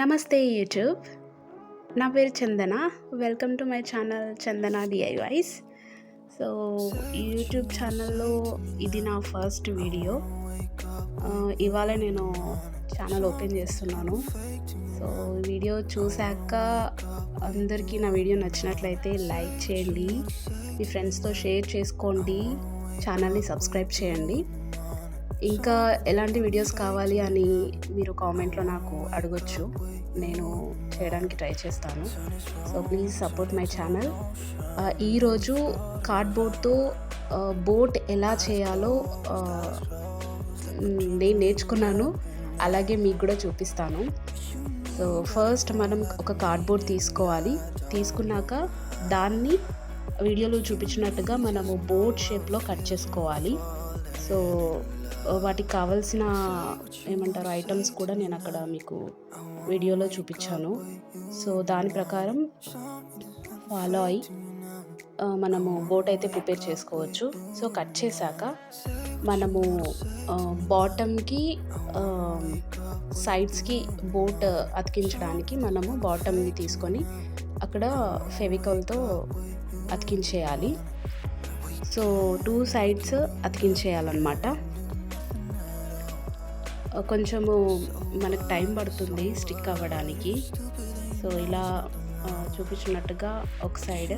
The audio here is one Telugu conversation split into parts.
నమస్తే యూట్యూబ్. నా పేరు Chandana. Welcome to my channel Chandana DIYs so YouTube ఛానల్లో ఇది నా ఫస్ట్ వీడియో. ఇవాళ నేను ఛానల్ ఓపెన్ చేస్తున్నాను. సో వీడియో చూశాక అందరికీ నా వీడియో నచ్చినట్లయితే లైక్ చేయండి. మీ ఫ్రెండ్స్తో షేర్ చేసుకోండి. ఛానల్ని సబ్స్క్రైబ్ చేయండి. ఇంకా ఎలాంటి వీడియోస్ కావాలి అని మీరు కామెంట్లో నాకు అడగొచ్చు. నేను చేయడానికి ట్రై చేస్తాను. So please support my channel ఈరోజు కార్డ్బోర్డ్తో బోట్ ఎలా చేయాలో నేను నేర్చుకున్నాను. అలాగే మీకు కూడా చూపిస్తాను. సో ఫస్ట్ మనం ఒక కార్డ్బోర్డ్ తీసుకోవాలి. తీసుకున్నాక దాన్ని వీడియోలో చూపించినట్టుగా మనము బోట్ షేప్లో కట్ చేసుకోవాలి. సో వాటికి కావాల్సిన ఏమంటారు ఐటమ్స్ కూడా నేను అక్కడ మీకు వీడియోలో చూపించాను. సో దాని ప్రకారం ఫాలో అయి మనము బోట్ అయితే ప్రిపేర్ చేసుకోవచ్చు. సో కట్ చేశాక మనము బాటమ్కి సైడ్స్కి బోట్ అతికించడానికి మనము బాటమ్ని తీసుకొని అక్కడ ఫెవికాల్తో అతికించేయాలి. సో టూ సైడ్స్ అతికించేయాలన్నమాట. కొంచెము మనకు టైం పడుతుంది స్టిక్ అవ్వడానికి. సో ఇలా చూపించినట్టుగా ఒక సైడ్.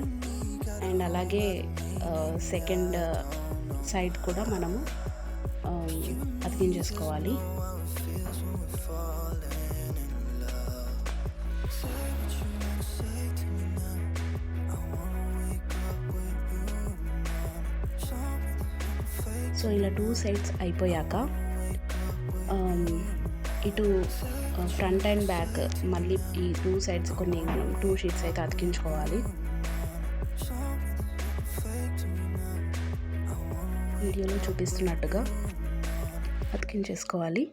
అండ్ అలాగే సెకండ్ సైడ్ కూడా మనము అతికించేసుకోవాలి. సో ఇలా టూ సైడ్స్ అయిపోయాక Um, ఇటు ఫ్రంట్ అండ్ బ్యాక్ మళ్ళీ ఈ టూ సైడ్స్ కొన్ని మనం టూ షీట్స్ అయితే అతికించుకోవాలి. వీడియోలో చూపిస్తున్నట్టుగా అతికించేసుకోవాలి.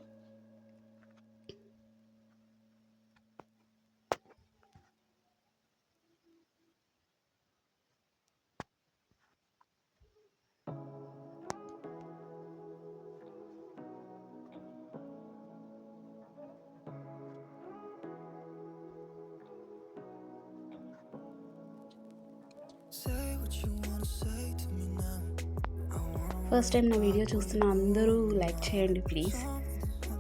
ఫస్ట్ టైం నా వీడియో చూస్తున్న అందరూ లైక్ చేయండి ప్లీజ్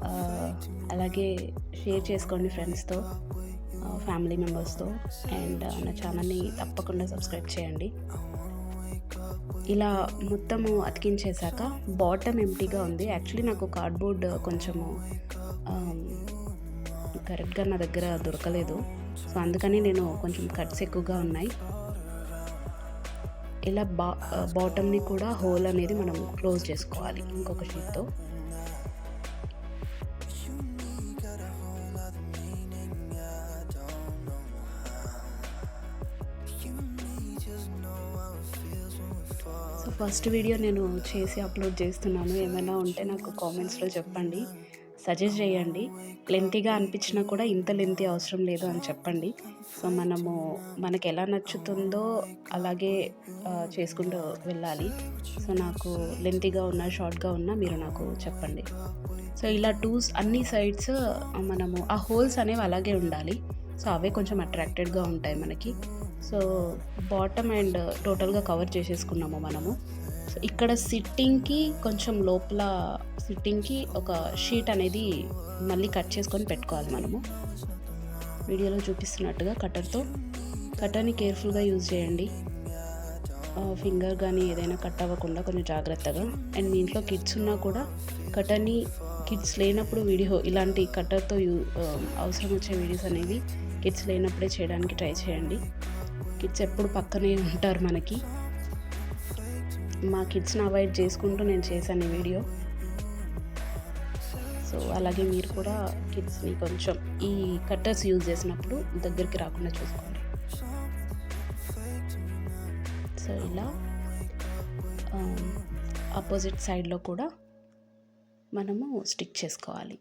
uh, అలాగే షేర్ చేసుకోండి ఫ్రెండ్స్తో ఫ్యామిలీ మెంబర్స్తో అండ్ నా ఛానల్ని తప్పకుండా సబ్స్క్రైబ్ చేయండి. ఇలా మొత్తము అతికించేశాక బాటమ్ ఎంటీగా ఉంది. యాక్చువల్లీ నాకు కార్డ్బోర్డ్ కొంచెము um, కరెక్ట్గా నా దగ్గర దొరకలేదు. సో అందుకని నేను కొంచెం కట్స్ ఎక్కువగా ఉన్నాయి. ఇలా బా బాటమ్ని కూడా హోల్ అనేది మనం క్లోజ్ చేసుకోవాలి ఇంకొక షీట్తో సో ఫస్ట్ వీడియో నేను చేసి అప్లోడ్ చేస్తున్నాను. ఏమైనా ఉంటే నాకు కామెంట్స్లో చెప్పండి. సజెస్ట్ చేయండి. లెంతీగా అనిపించినా కూడా ఇంత లెంతీ అవసరం లేదు అని చెప్పండి. సో మనము మనకి ఎలా నచ్చుతుందో అలాగే చేసుకుంటూ వెళ్ళాలి. సో నాకు లెంతీగా ఉన్నా షార్ట్గా ఉన్నా మీరు నాకు చెప్పండి. సో ఇలా టూస్ అన్ని సైడ్స్ మనము ఆ హోల్స్ అనేవి అలాగే ఉండాలి. సో అవే కొంచెం అట్రాక్టెడ్గా ఉంటాయి మనకి. సో బాటమ్ అండ్ టోటల్గా కవర్ చేసేసుకున్నాము మనము. సో ఇక్కడ సిట్టింగ్కి కొంచెం లోపల సిట్టింగ్కి ఒక షీట్ అనేది మళ్ళీ కట్ చేసుకొని పెట్టుకోవాలి మనము. వీడియోలో చూపిస్తున్నట్టుగా కట్టర్తో కట్టర్ని కేర్ఫుల్గా యూజ్ చేయండి. ఫింగర్ కానీ ఏదైనా కట్ అవ్వకుండా కొంచెం జాగ్రత్తగా. అండ్ మీ ఇంట్లో కిడ్స్ ఉన్నా కూడా కట్టర్ని కిడ్స్ లేనప్పుడు వీడియో ఇలాంటి కట్టర్తో యూ అవసరం వచ్చే వీడియోస్ అనేవి కిడ్స్ లేనప్పుడే చేయడానికి ట్రై చేయండి. కిడ్స్ ఎప్పుడు పక్కనే ఉంటారు మనకి. మా కిడ్స్ని అవాయిడ్ చేసుకుంటూ నేను చేశాను ఈ వీడియో సో అలాగే మీరు కూడా కిడ్స్ని కొంచెం ఈ కట్టర్స్ యూజ్ చేసినప్పుడు దగ్గరికి రాకుండా చూసుకోండి. సో ఇలా um, ఆపోజిట్ సైడ్లో కూడా మనము స్టిక్ చేసుకోవాలి.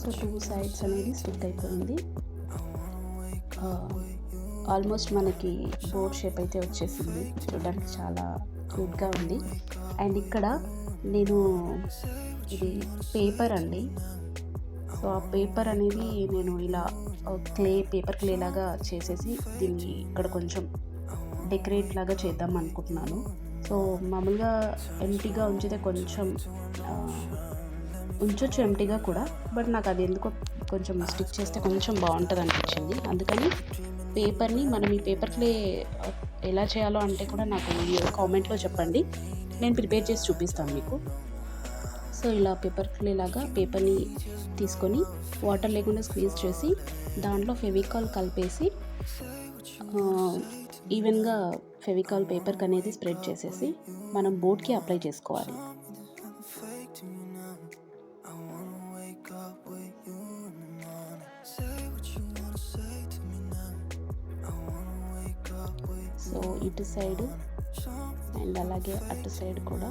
సో టూ సైడ్స్ అనేది స్టిక్ అయిపోయింది. ఆల్మోస్ట్ మనకి బోర్డ్ షేప్ అయితే వచ్చేసింది. చూడడానికి చాలా క్యూట్గా ఉంది. అండ్ ఇక్కడ నేను ఇది పేపర్ అండి. సో ఆ పేపర్ అనేది నేను ఇలా క్లే పేపర్ క్లే లాగా చేసేసి దీన్ని ఇక్కడ కొంచెం డెకరేట్ లాగా చేద్దాం అనుకుంటున్నాను. సో మామూలుగా ఎంటీగా ఉంచితే కొంచెం ఉంచొచ్చు ఎంటీగా కూడా బట్ నాకు అది ఎందుకో కొంచెం స్టిక్ చేస్తే కొంచెం బాగుంటుంది అనిపించింది అందుకని పేపర్ని మనం ఈ పేపర్ క్లే ఎలా చేయాలో అంటే కూడా నాకు కామెంట్లో చెప్పండి. నేను ప్రిపేర్ చేసి చూపిస్తాను మీకు. సో ఇలా పేపర్ క్లే లాగా పేపర్ని తీసుకొని వాటర్ లేకుండా స్క్వీజ్ చేసి దాంట్లో ఫెవికాల్ కలిపేసి ఈవెన్గా ఫెవికాల్ పేపర్కి అనేది స్ప్రెడ్ చేసేసి మనం బోర్డ్కి అప్లై చేసుకోవాలి. ఇటు సైడ్ అండ్ అలాగే అటు సైడ్ కూడా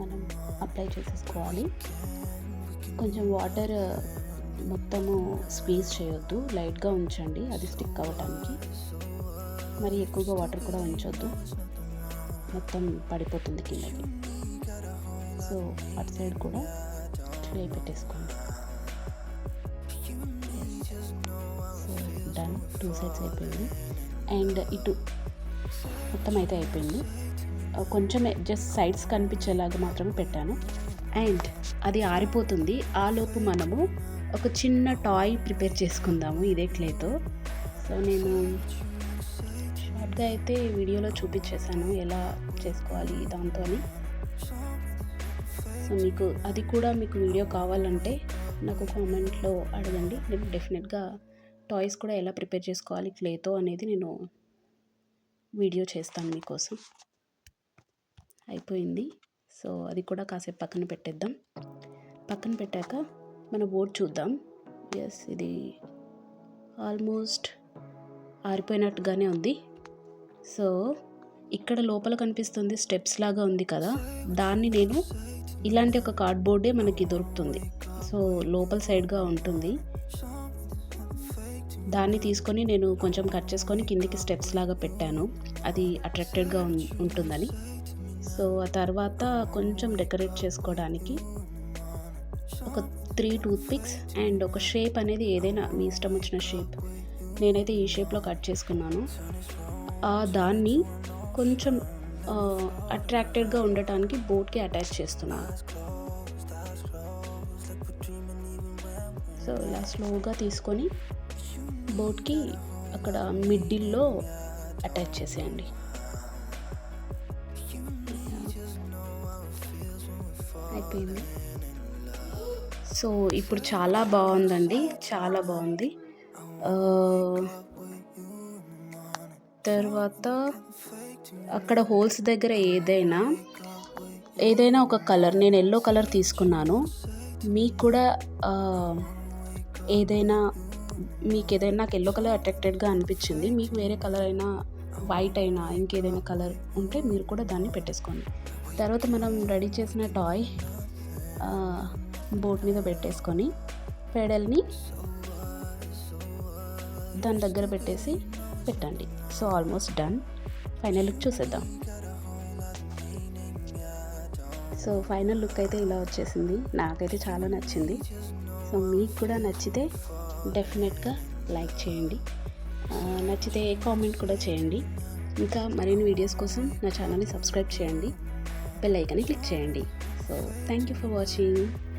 మనం అప్లై చేసేసుకోవాలి. కొంచెం వాటర్ మొత్తము స్క్వీజ్ చేయొద్దు లైట్గా ఉంచండి అది స్టిక్ అవ్వటానికి. మరి ఎక్కువగా వాటర్ కూడా ఉంచొద్దు మొత్తం పడిపోతుంది కిందకి. సో అటు సైడ్ కూడా ట్రై పెట్టేసుకోండి. సో టూ సైడ్స్ అయిపోయింది. అండ్ ఇటు మొత్తం అయితే అయిపోయింది. కొంచెం జస్ట్ సైడ్స్ కనిపించేలాగా మాత్రమే పెట్టాను. అండ్ అది ఆరిపోతుంది. ఆలోపు మనము ఒక చిన్న టాయ్ ప్రిపేర్ చేసుకుందాము ఇదే క్లేతో. సో నేను షార్ట్గా అయితే వీడియోలో చూపించేశాను ఎలా చేసుకోవాలి దాంతో సో మీకు అది కూడా మీకు వీడియో కావాలంటే నాకు కామెంట్లో అడగండి. నేను డెఫినెట్గా టాయ్స్ కూడా ఎలా ప్రిపేర్ చేసుకోవాలి క్లేతో అనేది నేను వీడియో చేస్తాను మీకోసం. అయిపోయింది. సో అది కూడా కాసేపు పక్కన పెట్టేద్దాం. పక్కన పెట్టాక మన బోర్డ్ చూద్దాం. ఎస్ ఇది ఆల్మోస్ట్ ఆరిపోయినట్టుగానే ఉంది. సో ఇక్కడ లోపల కనిపిస్తుంది స్టెప్స్ లాగా ఉంది కదా. దాన్ని నేను ఇలాంటి ఒక కార్డ్బోర్డే మనకి దొరుకుతుంది. సో లోపల సైడ్గా ఉంటుంది. దాన్ని తీసుకొని నేను కొంచెం కట్ చేసుకొని కిందికి స్టెప్స్ లాగా పెట్టాను. అది అట్రాక్టెడ్గా ఉం- ఉంటుందని. సో ఆ తర్వాత కొంచెం డెకరేట్ చేసుకోవడానికి ఒక త్రీ టూత్ పిక్స్ అండ్ ఒక షేప్ అనేది ఏదైనా మీ ఇష్టం వచ్చిన షేప్ నేనైతే ఈ షేప్లో కట్ చేసుకున్నాను. ఆ దాన్ని కొంచెం అట్రాక్టెడ్గా ఉండటానికి బోట్కి అటాచ్ చేస్తున్నాను. సో ఇలా స్లోగా తీసుకొని బోట్కి అక్కడ మిడ్డిల్లో అటాచ్ చేసేయండి. అయిపోయింది. సో ఇప్పుడు చాలా బాగుందండి. చాలా బాగుంది. తర్వాత అక్కడ హోల్స్ దగ్గర ఏదైనా ఏదైనా ఒక కలర్ నేను ఎల్లో కలర్ తీసుకున్నాను. మీకు కూడా ఏదైనా మీకు ఏదైనా నాకు ఎల్లో కలర్ అట్రాక్టెడ్గా అనిపించింది మీకు వేరే కలర్ అయినా వైట్ అయినా ఇంకేదైనా కలర్ ఉంటే మీరు కూడా దాన్ని పెట్టేసుకోండి. తర్వాత మనం రెడీ చేసిన టాయ్ బోట్ మీద పెట్టేసుకొని పెడల్ని దాని దగ్గర పెట్టేసి పెట్టండి. So almost done final look చూసేద్దాం. సో ఫైనల్ లుక్ అయితే ఇలా వచ్చేసింది. నాకైతే చాలా నచ్చింది. సో మీకు కూడా నచ్చితే డెఫినెట్గా లైక్ చేయండి. నచ్చితే కామెంట్ కూడా చేయండి. ఇంకా మరిన్ని వీడియోస్ కోసం నా ఛానల్ని సబ్స్క్రైబ్ చేయండి. బెల్ ఐకాన్ని క్లిక్ చేయండి. So thank you for watching.